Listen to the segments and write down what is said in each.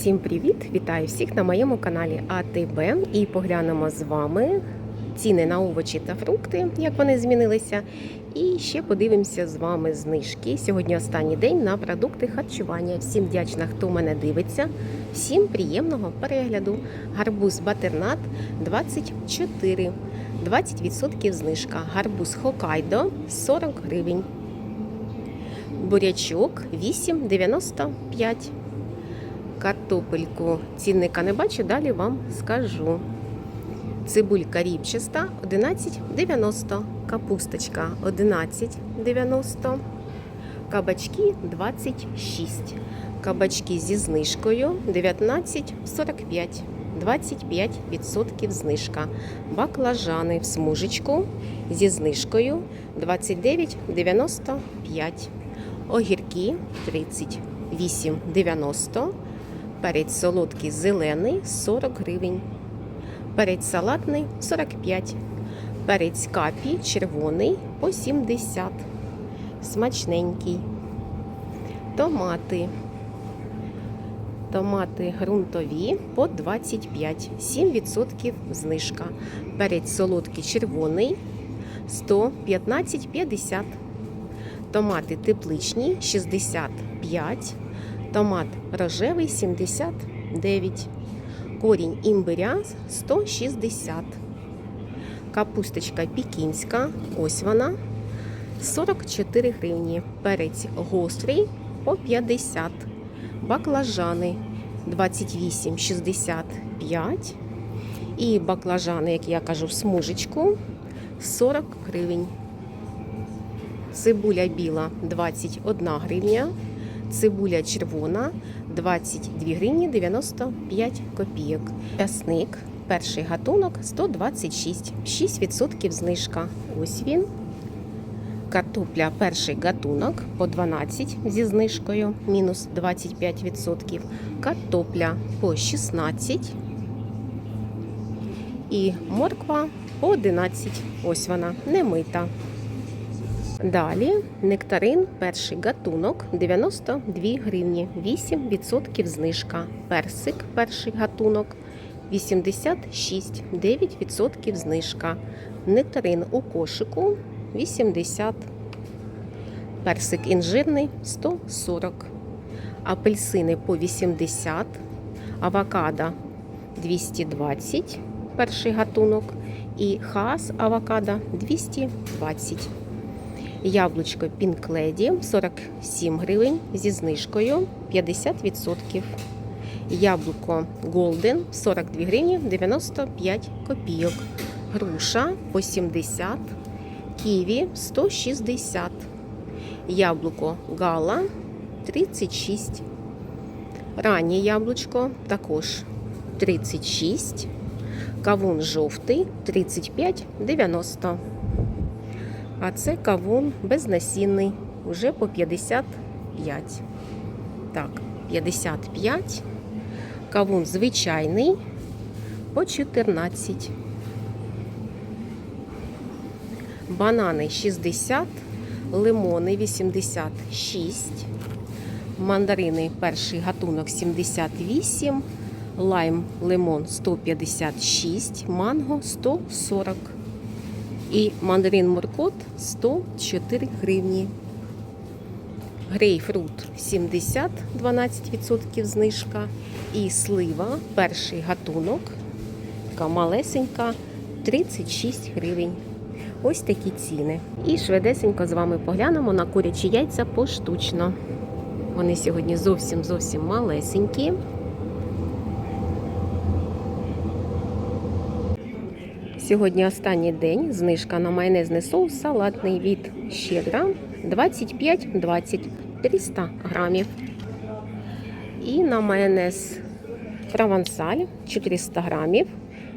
Всім привіт! Вітаю всіх на моєму каналі АТБ і поглянемо з вами ціни на овочі та фрукти, як вони змінилися. І ще подивимося з вами знижки. Сьогодні останній день на продукти харчування. Всім вдячна, хто мене дивиться. Всім приємного перегляду. Гарбуз батернат 24, 20% знижка. Гарбуз Хокайдо 40 гривень. Бурячок 8,95. Картопельку цінника не бачу, далі вам скажу. Цибулька ріпчаста 11,90. Капусточка 11,90. Кабачки 26. Кабачки зі знижкою 19,45. 25% знижка. Баклажани в смужечку зі знижкою 29,95. Огірки 38,90. Перець солодкий зелений 40 гривень. Перець салатний 45. Перець капі червоний по 70. Смачненький. Томати. Томати ґрунтові по 25. 7% знижка. Перець солодкий червоний 115,50. Томати тепличні 65. Томат рожевий 79. Корінь імбиря 160. Капусточка пікінська. Ось вона. 44 гривні. Перець гострий по 50. Баклажани 28,65. І баклажани, як я кажу, в смужечку 40 гривень. Цибуля біла 21 гривня. Цибуля червона 22 гривні 95 копійок. Часник, перший гатунок 126, 6% знижка. Ось він. Картопля перший гатунок по 12 зі знижкою, мінус 25%. Картопля по 16. І морква по 11. Ось вона, не мита. Далі нектарин, перший гатунок 92 гривні, 8% знижка. Персик, перший гатунок 86, 9% знижка. Нектарин у кошику 80. Персик інжирний 140. Апельсини по 80. Авокадо 220, перший гатунок. І хаас авокадо 220. Яблучко Lady 47 гривень зі знижкою 50%. Яблуко Golden 42 гривні 95 копійок. Груша по 70, ківі 160. Яблуко Гала 36. Раннє яблучко також 36. Кавун жовтий 35,90. А це кавун безнасінний, вже по 55. Так, 55. Кавун звичайний по 14. Банани 60, лимони 86. Мандарини перший гатунок 78. Лайм лимон 156, манго 140. І мандарин моркот 104 гривні. Грейпфрут 70, 12% знижка. І слива, перший гатунок, така малесенька, 36 гривень. Ось такі ціни. І швидесенько з вами поглянемо на курячі яйця поштучно. Вони сьогодні зовсім зовсім малесенькі. Сьогодні останній день знижка на майонезний соус салатний від щедра 25-20 300 грамів. І на майонез провансаль 400 грамів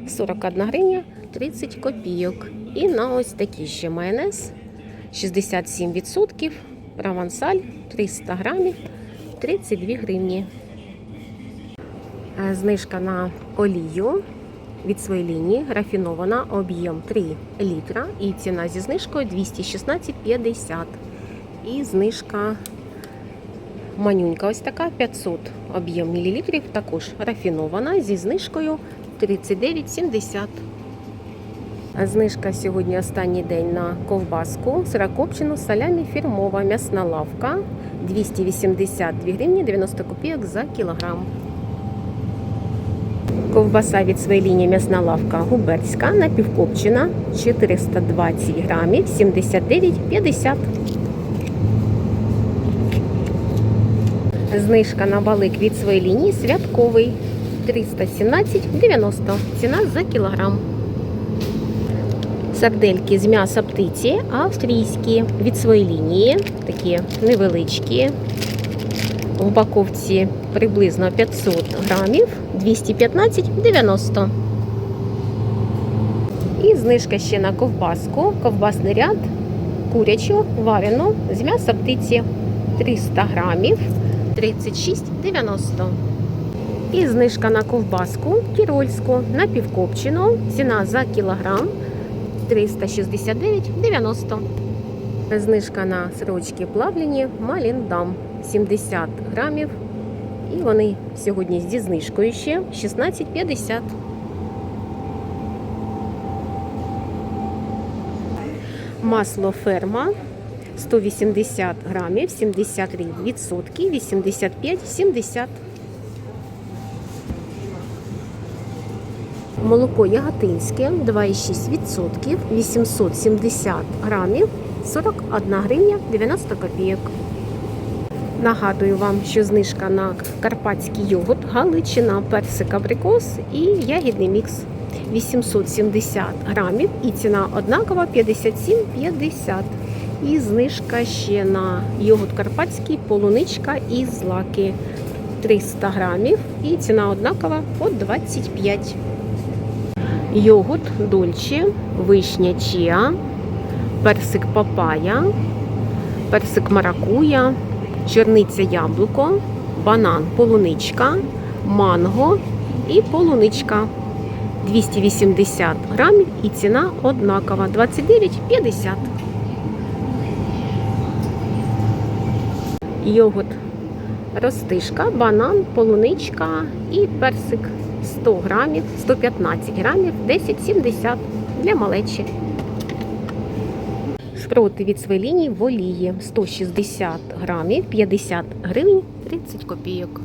41 гривня 30 копійок. І на ось такий ще майонез 67% провансаль 300 грамів 32 гривні. Е, Знижка на олію від своєї лінії рафінована об'єм 3 літра і ціна зі знижкою 216,50. І знижка манюнька ось така 500 об'єм мілілітрів, також рафінована зі знижкою 39,70. Знижка сьогодні останній день на ковбаску, сирокопчену, салямі фірмова м'ясна лавка 282 гривні 90 копійок за кілограм. Ковбаса від своєї лінії м'ясна лавка губерська напівкопчена 420 грамів 79,50. Знижка на балик від своєї лінії святковий 317,90. Ціна за кілограм. Сардельки з м'яса птиці австрійські від своєї лінії, такі невеличкі. В упаковці приблизно 500 грамів 215,90. І знижка ще на ковбаску. Ковбасний ряд курячу варену з м'яса птиці 300 грамів 36,90. І знижка на ковбаску тірольську напівкопчену. Ціна за кілограм 369,90. Знижка на сирочки плавлені Маліндам 70 грамів. І вони сьогодні зі знижкою ще 16,50. Масло ферма 180 грамів, 73 відсотки, 85,70. Молоко яготинське 2,6%, 870 грамів, 41 гривня 90 копійок. Нагадую вам, що знижка на карпатський йогурт, галичина, персик, абрикос і ягідний мікс 870 грамів і ціна однакова 57,50. І знижка ще на йогурт карпатський, полуничка і злаки 300 грамів і ціна однакова по 25. Йогурт дольче, вишня чіа, персик папая, персик маракуя, черниця яблуко, банан полуничка, манго і полуничка. 280 грамів і ціна однакова 29,50. Йогурт ростишка, банан, полуничка і персик 100 грамів, 115 грамів, 10,70 для малечі. Шпроти від своєї лінії в олії 160 грамів, 50 гривень, 30 копійок.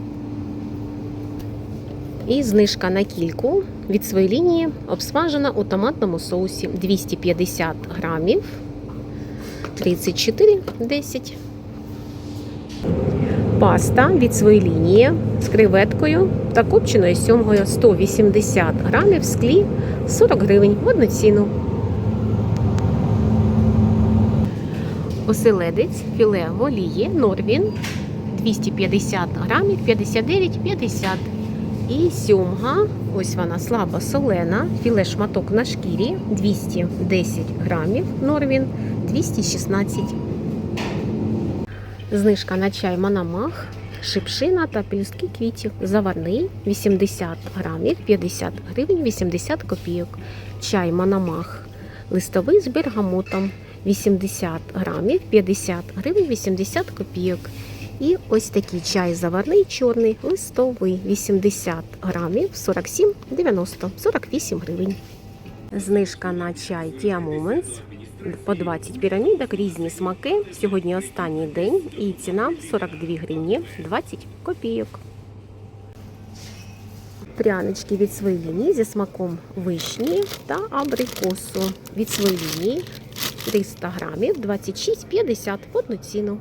І знижка на кільку від своєї лінії обсмажена у томатному соусі 250 грамів, 34,10. Паста від своєї лінії з креветкою та копченою сьомгою 180 грамів в склі 40 гривень в одну ціну. Оселедець філе в олії Норвін 250 грамів 59,50. І сьомга, ось вона слабо солена, філе шматок на шкірі 210 грамів Норвін 216. Знижка на чай Манамах, шипшина та пелюстки квітів. Заварний 80 грамів 50 гривень 80 копійок. Чай Манамах листовий з бергамотом 80 грамів 50 гривень 80 копійок. І ось такий чай заварний чорний листовий 80 грамів 47,90 48 гривень. Знижка на чай Tia Moments по 20 пірамідок, різні смаки. Сьогодні останній день і ціна 42 гривні 20 копійок. Прянички від своєї зі смаком вишні та абрикосу. Від своєї 300 грамів 26,50 в одну ціну.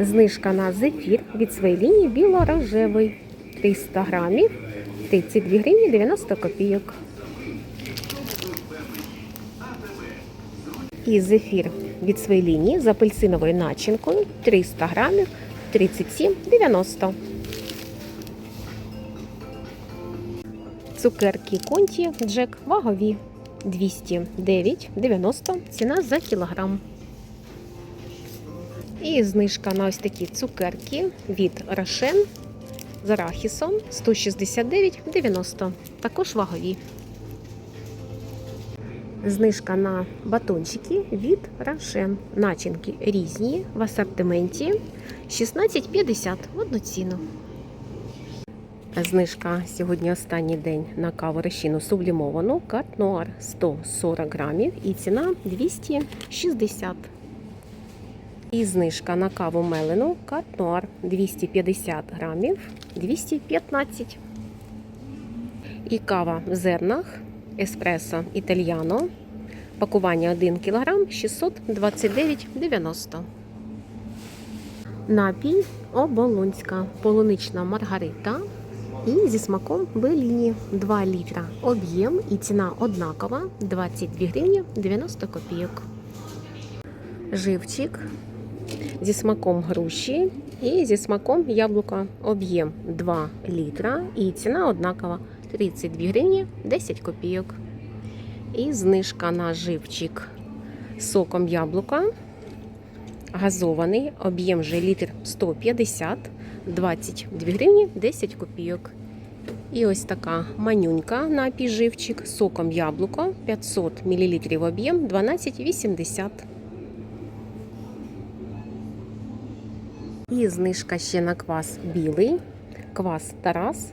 Знижка на зефір від своєї лінії біло-рожевий 300 грамів 32 гривні 90 копійок. І зефір від своєї лінії з апельсиновою начинкою 300 грамів 37,90. Цукерки конті Джек вагові 209,90 ціна за кілограм. І знижка на ось такі цукерки від Рошен з арахісом 169,90. Також вагові. Знижка на батончики від Рошен. Начинки різні в асортименті 16,50 в одну ціну. Знижка сьогодні останній день на каву решіну сублімовану Кат Нуар 140 грамів і ціна 260. І знижка на каву мелену Кат Нуар 250 грамів 215. І кава в зернах еспресо італьяно. Пакування 1 кг 629,90. Напій оболонська полунична маргарита. І зі смаком Беліні 2 літра. Об'єм і ціна однакова 22 гривні 90 копійок. Живчик зі смаком груші і зі смаком яблука. Об'єм 2 літра і ціна однакова 32 гривні 10 копійок. І знижка на живчик соком яблука. Газований, об'єм же літр 150, 22 гривні 10 копійок. І ось така манюнька напій живчик соком яблука 500 мл об'єм 12,80. І знижка ще на квас білий. Квас Тарас.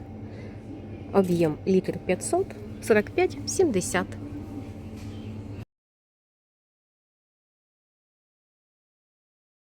Об'єм літр 500, 45,70.